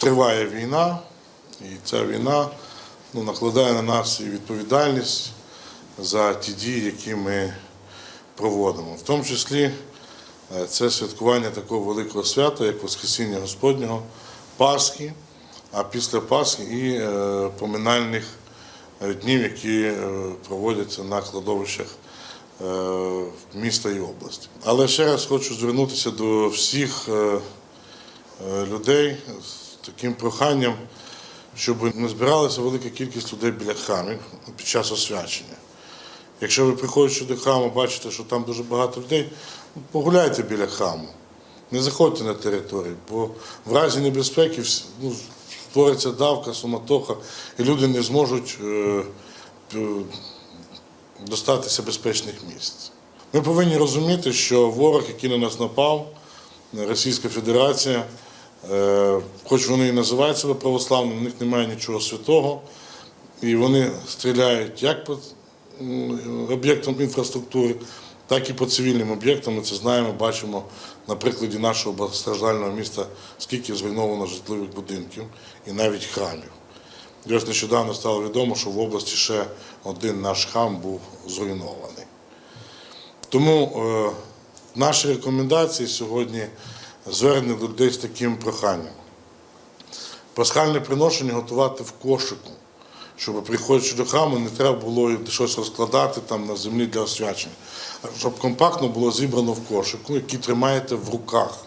триває війна, і ця війна ну, накладає на нас і відповідальність за ті дії, які ми проводимо. В тому числі е, це святкування такого великого свята, як Воскресіння Господнього, Пасхи, а після Пасхи і е, поминальних е, днів, які проводяться на кладовищах міста і області. Але ще раз хочу звернутися до всіх людей таким проханням, щоб не збиралася велика кількість людей біля храмів під час освячення. Якщо ви приходите до храму, бачите, що там дуже багато людей, погуляйте біля храму. Не заходьте на територію, бо в разі небезпеки ну, створиться давка, суматоха, і люди не зможуть е, достатися безпечних місць. Ми повинні розуміти, що ворог, який на нас напав, Російська Федерація, хоч вони і називають себе православними, в них немає нічого святого, і вони стріляють як по об'єктам інфраструктури, так і по цивільним об'єктам. Ми це знаємо, бачимо на прикладі нашого багатостраждального міста, скільки зруйновано житлових будинків і навіть храмів. І нещодавно стало відомо, що в області ще один наш храм був зруйнований. Тому е, наші рекомендації сьогодні звернені до людей з таким проханням. Пасхальне приношення готувати в кошику, щоб приходячи до храму, не треба було щось розкладати там на землі для освячення, щоб компактно було зібрано в кошику, який тримаєте в руках.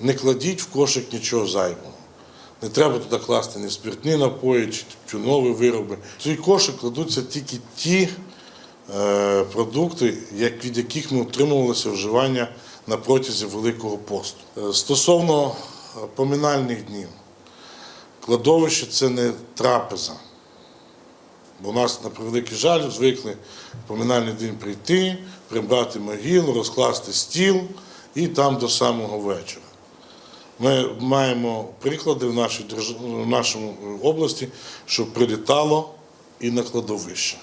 Не кладіть в кошик нічого зайвого. Не треба туди класти ні спиртні напої чи тютюнові вироби. В цей кошик кладуться тільки ті е, продукти, від яких ми утримувалися вживання на протязі Великого посту. Е, Стосовно е, поминальних днів, кладовище це не трапеза. Бо у нас, на превеликий жаль, звикли в поминальний день прийти, прибрати могилу, розкласти стіл і там до самого вечора. Ми маємо приклади в нашій, в нашому області, що прилітало і на кладовище.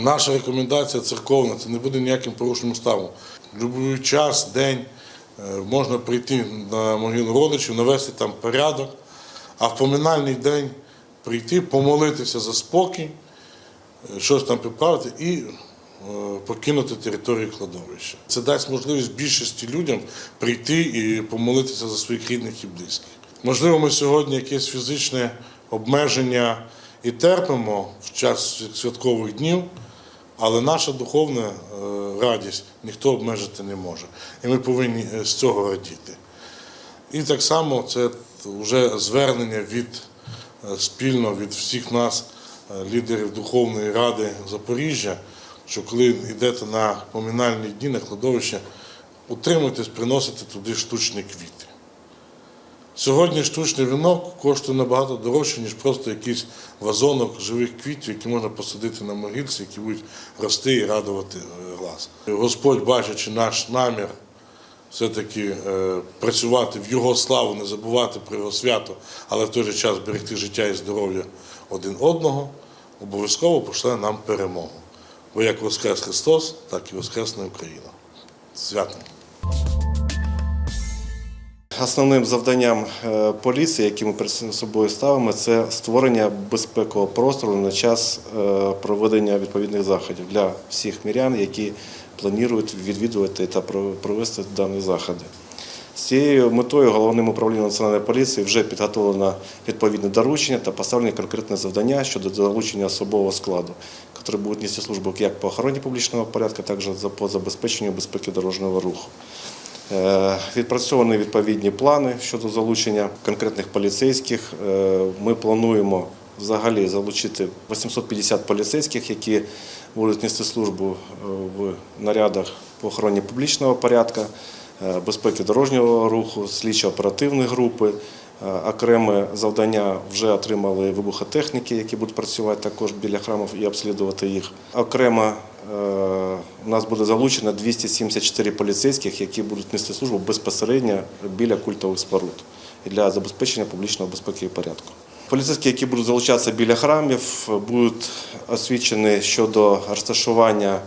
Наша рекомендація церковна це не буде ніяким порушенням. В будь-який час, день е, можна прийти на могилу родичів, навести там порядок, а в поминальний день прийти, помолитися за спокій, е, щось там підправити і е, покинути територію кладовища. Це дасть можливість більшості людям прийти і помолитися за своїх рідних і близьких. Можливо, ми сьогодні якесь фізичне обмеження і терпимо в час святкових днів, але наша духовна е, радість ніхто обмежити не може. І ми повинні е, з цього радіти. І так само це вже звернення від е, спільно від всіх нас, лідерів Духовної Ради Запоріжжя, що коли йдете на поминальні дні на кладовище, утримуйтесь, приносите туди штучні квіти. Сьогодні штучний вінок коштує набагато дорожче, ніж просто якийсь вазонок живих квітів, які можна посадити на могильці, які будуть рости і радувати е, глаз. Господь, бачачи наш намір все-таки е, працювати в Його славу, не забувати про Його свято, але в той же час берегти життя і здоров'я один одного, обов'язково пошле нам перемогу. Бо як Воскрес Христос, так і Воскресна Україна. Святом! Основним завданням е, поліції, яке ми перед собою ставимо, це створення безпекового простору на час е, проведення відповідних заходів для всіх мірян, які планують відвідувати та провести дані заходи. З цією метою головним управлінням національної поліції вже підготовлено відповідне доручення та поставлені конкретні завдання щодо залучення особового складу, який буде нести службу як по охороні публічного порядку, так і по забезпеченню безпеки дорожнього руху. Е, Відпрацьовані відповідні плани щодо залучення конкретних поліцейських. Е, Ми плануємо взагалі залучити 850 поліцейських, які будуть нести службу е, в нарядах по охороні публічного порядку, безпеки дорожнього руху, слідчо-оперативні групи. Окреме завдання вже отримали вибухотехніки, які будуть працювати також біля храмів і обслідувати їх. Окремо нас буде залучено 274 поліцейських, які будуть нести службу безпосередньо біля культових споруд для забезпечення публічного безпеки і порядку. Поліцейські, які будуть залучатися біля храмів, будуть освічені щодо розташування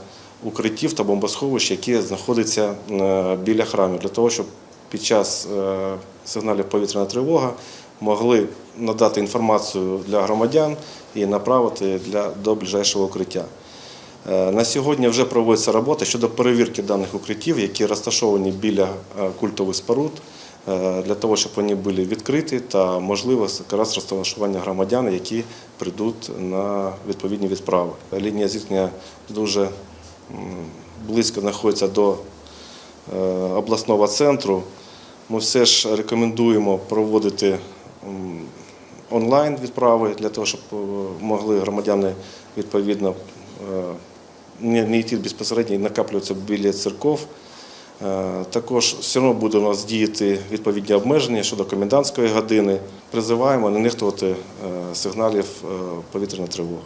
укриттів та бомбосховищ, які знаходяться е, біля храмів, для того, щоб під час е, сигналів повітряна тривога могли надати інформацію для громадян і направити для, до ближайшого укриття. Е, На сьогодні вже проводиться робота щодо перевірки даних укриттів, які розташовані біля е, культових споруд, е, для того, щоб вони були відкриті та можливо якраз розташування громадян, які прийдуть на відповідні відправи. Лінія зіткнення дуже близько знаходиться до обласного центру. Ми все ж рекомендуємо проводити онлайн відправи для того, щоб могли громадяни відповідно не, не йти безпосередньо і накаплюватися біля церков. Е, Також все одно буде у нас діяти відповідні обмеження щодо комендантської години. Призиваємо не нехтувати е, сигналів е, повітряної тривоги.